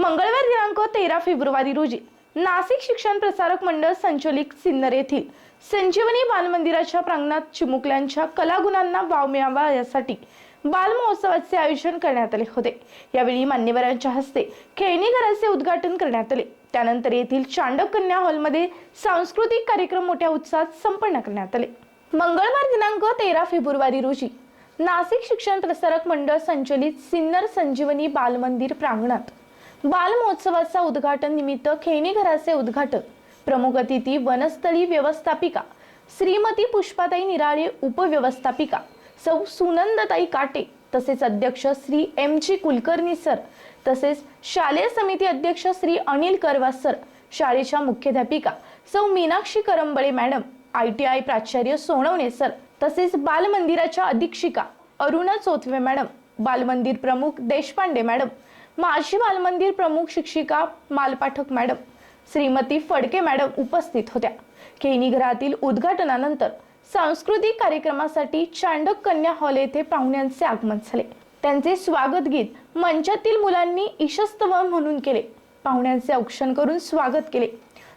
मंगळवार दिनांक तेरा फेब्रुवारी रोजी नाशिक शिक्षण प्रसारक मंडळ संचलित सिन्नर येथील संजीवनी बालमंदिराच्या प्रांगणात चिमुकल्यांच्या कलागुणांना वाव मिळावा यासाठी बालमहोत्सवाचे आयोजन करण्यात आले होते. यावेळी मान्यवरांच्या हस्ते खेळणी घराचे उद्घाटन करण्यात आले. त्यानंतर येथील चांडक कन्या हॉलमध्ये सांस्कृतिक कार्यक्रम मोठ्या उत्साहात संपन्न करण्यात आले. मंगळवार दिनांक तेरा फेब्रुवारी रोजी नाशिक शिक्षण प्रसारक मंडळ संचलित सिन्नर संजीवनी बालमंदिर प्रांगणात बाल महोत्सवाचा उद्घाटन निमित्त खेळणी घराचे उद्घाटन प्रमुख अतिथी वनस्थळी व्यवस्थापिका. श्रीमती पुष्पाताई निराळे उपव्यवस्थापिका. सौ सुनंदताई काटे तसेच अध्यक्ष Shri M G Kulkarni sir तसेच शालेय समिती अध्यक्ष श्री अनिल करवा सर शाळेच्या मुख्याध्यापिका सौ Meenakshi Karambale madam I T I प्राचार्य सोनवणे सर तसेच बालमंदिराच्या अधीक्षिका अरुणा चोथवे मॅडम बालमंदिर प्रमुख देशपांडे मॅडम माजी बालमंदिर प्रमुख शिक्षिका मालपाठक मॅडम श्रीमती फडके मॅडम उपस्थित होत्या. केनीघरातील उद्घाटनानंतर सांस्कृतिक कार्यक्रमासाठी चांडक कन्या हॉल येथे पाहुण्यांचे आगमन झाले. त्यांचे स्वागत गीत मंचातील मुलांनी ईशस्तव म्हणून केले. पाहुण्यांचे औक्षण करून स्वागत केले.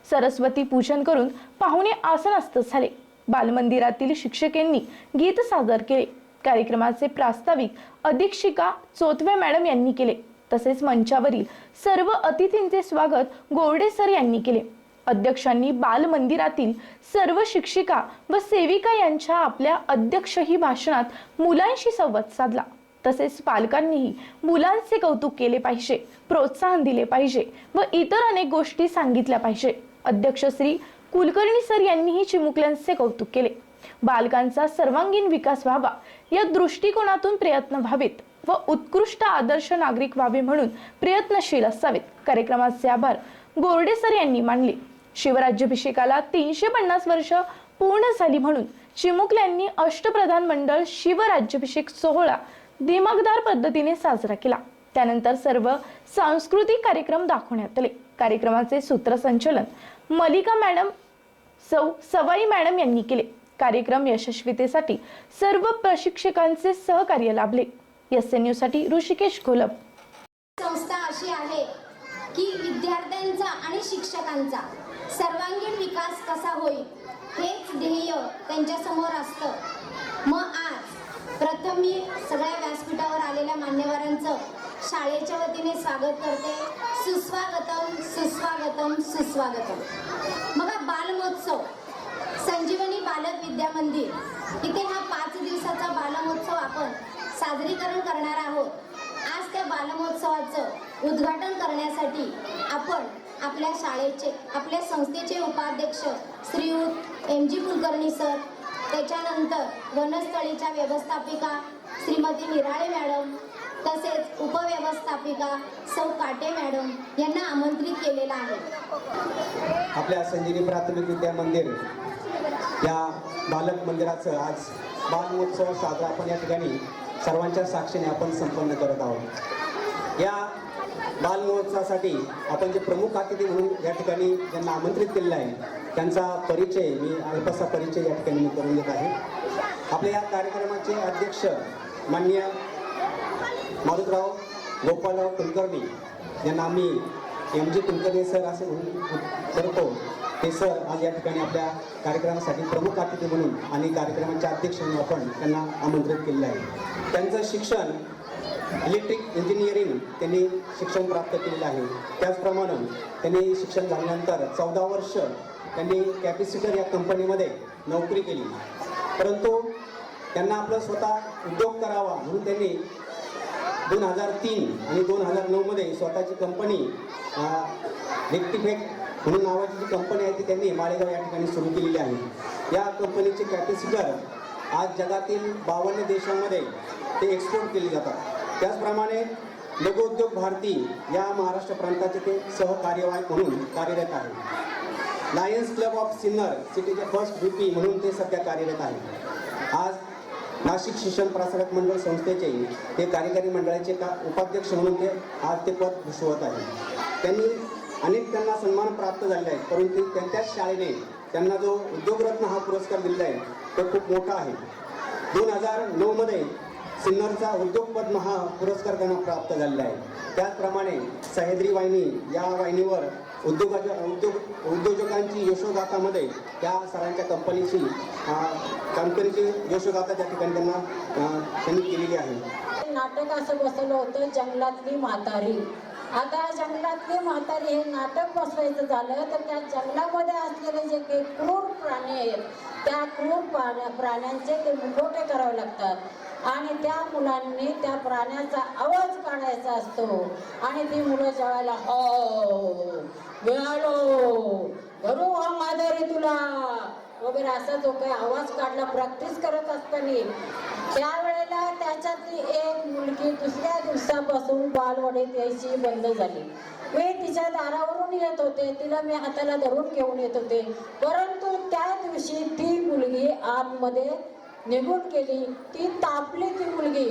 सरस्वती पूजन करून पाहुणे आसनस्थ झाले. बालमंदिरातील शिक्षकांनी गीत सादर केले. कार्यक्रमाचे प्रास्ताविक अधीक्षिका चोतवे मॅडम यांनी केले. तसेच मंचावरील सर्व अतिथींचे स्वागत गोरडे सर यांनी केले. अध्यक्षांनी बालमंदिरातील सर्व शिक्षिका व सेविका यांच्या आपल्या अध्यक्षही भाषणात मुलांशी संवाद साधला. तसेच पालकांनीही मुलांचे कौतुक केले पाहिजे प्रोत्साहन दिले पाहिजे व इतर अनेक गोष्टी सांगितल्या पाहिजे. अध्यक्ष श्री कुलकर्णी सर यांनीही चिमुकल्यांचे कौतुक केले. बालकांचा सर्वांगीण विकास व्हावा या दृष्टिकोनातून प्रयत्न व्हावेत. व उत्कृष्ट आदर्श नागरिक व्हावे म्हणून प्रयत्नशील असावेत. कार्यक्रमाचे आभार गोरडे सर यांनी मानले. शिवराज्याभिषेकाला तीनशे पन्नास वर्ष पूर्ण झाली म्हणून चिमुकल्यांनी अष्टप्रधान मंडळ शिवराज्याभिषेक सोहळा दिमागदार पद्धतीने साजरा केला. त्यानंतर सर्व सांस्कृतिक कार्यक्रम दाखवण्यात आले. कार्यक्रमाचे सूत्रसंचलन मलिका मॅडम सौ सवाई मॅडम यांनी केले. कार्यक्रम यशस्वीतेसाठी सर्व प्रशिक्षकांचे सहकार्य लाभले. एस एनसाठी ऋषिकेश घोलप संस्था अशी आहे की विद्यार्थ्यांचा आणि शिक्षकांचा सर्वांगीण विकास कसा होईल हेच ध्येय त्यांच्यासमोर असतं. मग आज प्रथम मी सगळ्या व्यासपीठावर आलेल्या मान्यवरांचं शाळेच्या वतीने स्वागत करते. सुस्वागतम सुस्वागतम सुस्वागतम. मग बालमहोत्सव. संजीवनी बालक विद्या मंदिर. इथे हा पाच दिवसाचा बालमहोत्सव आपण साजरीकरण करणार आहोत. आज त्या बालमहोत्सवाचं उद्घाटन करण्यासाठी आपण आपल्या शाळेचे आपल्या संस्थेचे उपाध्यक्ष श्रीयुत एम जी कुलकर्णी सर त्याच्यानंतर वनस्थळीच्या व्यवस्थापिका श्रीमती निराळे मॅडम तसेच उपव्यवस्थापिका सौ काटे मॅडम यांना आमंत्रित केलेलं आहे. आपल्या संजीवनी प्राथमिक विद्या मंदिर या बालक मंदिराचं आज बालमहोत्सव साजरा आपण या ठिकाणी सर्वांच्या साक्षीने आपण संपन्न करत आहोत. या बालमहोत्सवासाठी आपण जे प्रमुख अतिथी म्हणून या ठिकाणी ज्यांना आमंत्रित केलेलं आहे त्यांचा परिचय मी अल्पसा परिचय या ठिकाणी मी करून देत आहे. आपल्या या कार्यक्रमाचे अध्यक्ष माननीय मारुतराव गोपालराव कुलकर्णी यांना आम्ही एम जी कुलकर्णी सर असे म्हणून करतो. हे सर आज या ठिकाणी आपल्या कार्यक्रमासाठी प्रमुख अतिथी म्हणून आणि कार्यक्रमाचे अध्यक्ष म्हणून आपण त्यांना आमंत्रित केलेलं आहे. त्यांचं शिक्षण इलेक्ट्रिक इंजिनिअरिंग त्यांनी शिक्षण प्राप्त केलेलं आहे. त्याचप्रमाणे त्यांनी शिक्षण झाल्यानंतर चौदा वर्ष त्यांनी कॅपॅसिटर या कंपनीमध्ये नोकरी केली. परंतु त्यांना आपलं स्वतः उद्योग करावा म्हणून त्यांनी दोन हजार तीन आणि दोन हजार नऊमध्ये स्वतःची कंपनी रेक्टिफेक्ट म्हणून नावाची जी कंपनी आहे ती त्यांनी माळेगाव या ठिकाणी सुरू केलेली आहे. या कंपनीचे कॅपॅसिटर आज जगातील बावन्न देशांमध्ये ते एक्सपोर्ट केले जातात. त्याचप्रमाणे लघुउद्योग भारती या महाराष्ट्र प्रांताचे ते सहकार्यवाह म्हणून कार्यरत आहे. लायन्स क्लब ऑफ सिन्नर सिटीचे फर्स्ट व्ही म्हणून ते सध्या कार्यरत आहे. आज नाशिक शिक्षण प्रसारक मंडळ संस्थेचे ते कार्यकारी मंडळाचे का उपाध्यक्ष म्हणून ते आज ते पद भूषवत आहे. त्यांनी अनेक त्यांना सन्मान प्राप्त झालेला आहे परंतु त्यांच्याच शाळेने त्यांना जो उद्योगरत्न हा पुरस्कार दिलेला आहे तो खूप मोठा आहे. दोन हजार नऊमध्ये सिन्नरचा उद्योगपद्म हा पुरस्कार त्यांना प्राप्त झालेला आहे. त्याचप्रमाणे सह्याद्री वाहिनी या वाहिनीवर उद्योगाच्या उद्योग उद्योजकांची यशोगाथामध्ये त्या सरांच्या कंपनीची कंपनीची यशोगाथा त्या ठिकाणी त्यांना त्यांनी केलेली आहे. नाटक असं बसवलं होतं जंगलातली म्हातारी. आता जंगलातली म्हातारी हे नाटक बसवायचं झालं तर त्या जंगलामध्ये असलेले जे काही क्रूर प्राणी आहेत त्या क्रूर प्राण्या प्राण्यांचे ते मुखोटे करावे लागतात. आणि त्या मुलांनी त्या प्राण्याचा आवाज काढायचा असतो. आणि ती मुलं जेवायला हो मिळालो. धरू हा माधुरी तुला. वगैरे असा जो काही आवाज काढला प्रॅक्टिस करत असताना त्यावेळेला त्याच्यातली एक मुलगी दुसऱ्या दिवसापासून बालवाडीत यायची बंद झाली. मी तिच्या दारावरून येत होते तिला मी हाताला धरून घेऊन येत होते. परंतु त्या दिवशी ती मुलगी आतमध्ये निघून गेली. ती तापली ती मुलगी.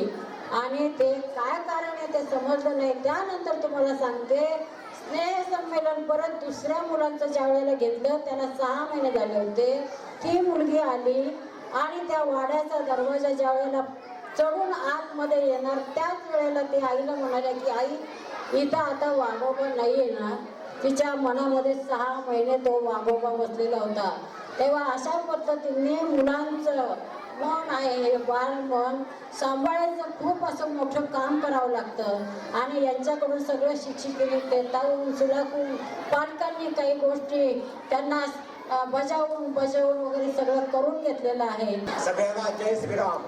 आणि ते काय कारण आहे ते समजलं नाही. त्यानंतर तुम्हाला सांगते स्नेह संमेलन परत दुसऱ्या मुलांचं ज्या वेळेला घेतलं त्याला सहा महिने झाले होते. ती मुलगी आली आणि त्या वाड्याचा दरवाजा ज्या वेळेला चढून आतमध्ये येणार त्याच वेळेला ते आईला म्हणाल्या की आई इथं आता वाघोबा नाही येणार. तिच्या मनामध्ये सहा महिने तो वाघोबा बसलेला होता. तेव्हा अशा पद्धतीने मुलांचं मन आहे हे बाल मन सांभाळायचं खूप असं मोठं काम करावं लागतं. आणि यांच्याकडून सगळं शिक्षिकेने पेटावून सुलाखून पालकांनी काही गोष्टी त्यांना बजावून बजावून वगैरे सगळं करून घेतलेलं आहे. सगळ्यांना जय श्रीराम.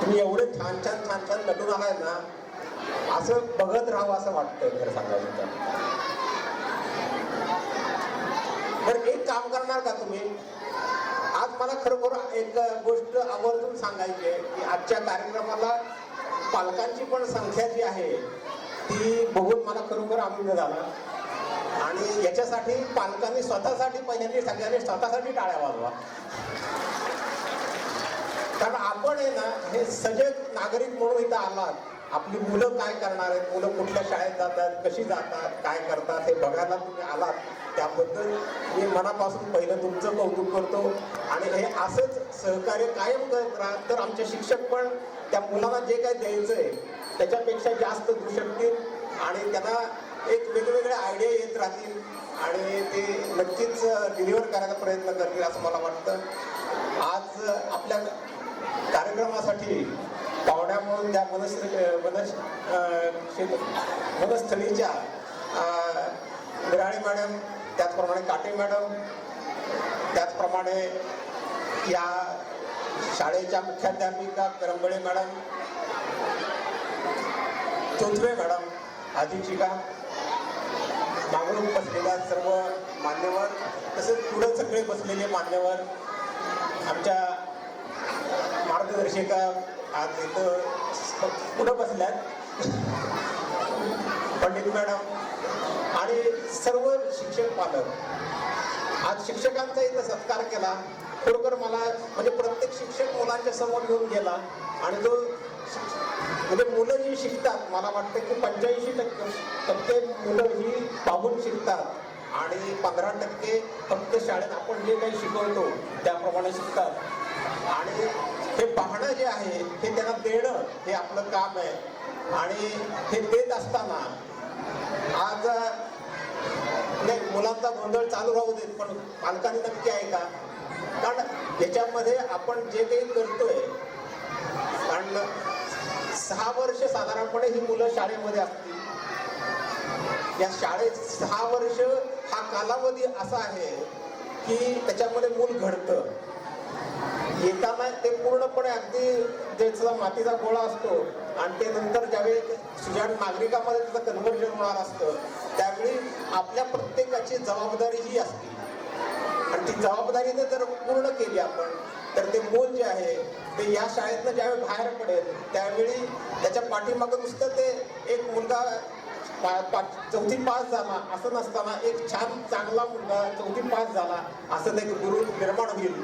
तुम्ही एवढे छान छान छान छान नटून आलाय ना असं बघत राहावं असं वाटतंय खरं सांगायचं तर एक काम करणार का तुम्ही? आज मला खरोखर एक गोष्ट आवर्जून सांगायची आहे की आजच्या कार्यक्रमाला पालकांची पण संख्या जी आहे ती बघून मला खरोखर आनंद झाला. आणि याच्यासाठी पालकांनी स्वतःसाठी पहिल्यांदा सगळ्यांनी स्वतःसाठी टाळ्या वाजवा. कारण आपण आहे ना हे सजग नागरिक म्हणून इथं आलात. आपली मुलं काय करणार आहेत? मुलं कुठल्या शाळेत जातात? कशी जातात? काय करतात? हे बघायला तुम्ही आलात. त्याबद्दल मी मनापासून पहिलं तुमचं कौतुक करतो. आणि हे असंच सहकार्य कायम करत राहा. तर आमचे शिक्षक पण त्या मुलांना जे काय द्यायचं आहे त्याच्यापेक्षा जास्त देऊ शकतील आणि त्यांना एक वेगवेगळ्या आयडिया येत राहतील. आणि ते नक्कीच डिलिव्हर करायचा प्रयत्न करतील असं मला वाटतं. आज आपल्या कार्यक्रमासाठी त्यामुळे त्या वनस मनस अं, मॅडम त्याचप्रमाणे काटे मॅडम त्याचप्रमाणे या शाळेच्या मुख्याध्यापिका करंबळे मॅडम चोथवे मॅडम अधीक्षिका मागून बसलेल्या सर्व मान्यवर तसेच पुढे सगळे बसलेले मान्यवर आमच्या मार्गदर्शिका आज इथं पुढं बसल्यात? पंडित मॅडम आणि सर्व शिक्षक पालक. आज शिक्षकांचा इथं सत्कार केला. खरोखर मला म्हणजे प्रत्येक शिक्षक मुलांच्या समोर घेऊन गेला. आणि तो म्हणजे मुलं जी शिकतात मला वाटतं की पंच्याऐंशी टक्के टक्के मुलं ही पाहून शिकतात. आणि पंधरा टक्के फक्त शाळेत आपण जे काही शिकवतो त्याप्रमाणे शिकतात. आणि हे पाहणं जे आहे हे त्यांना देणं हे आपलं काम आहे. आणि हे देत असताना आज नाही मुलांचा गोंधळ चालू राहू देत पण पालकांनी नक्की आहे का? कारण याच्यामध्ये आपण जे काही करतोय कारण सहा वर्ष साधारणपणे ही मुलं शाळेमध्ये असतील. या शाळेत सहा वर्ष हा कालावधी असा आहे की त्याच्यामध्ये मूल घडतं. येताना ते पूर्णपणे अगदी ज्याचा मातीचा गोळा असतो आणि ते नंतर ज्यावेळी सुजाण नागरिकामध्ये त्याचं कन्व्हर्जन होणार असतं त्यावेळी आपल्या प्रत्येकाची जबाबदारी ही असते. आणि ती जबाबदारी जर जर पूर्ण केली आपण तर ते मूल जे आहे ते या शाळेतनं ज्यावेळी बाहेर पडेल त्यावेळी त्याच्या पाठीमागं नुसतं ते एक मुलगा पा- पा- चौथी पास झाला असं नसताना एक छान चांगला मुलगा चौथी पास झाला असं ते गुरु निर्माण होईल.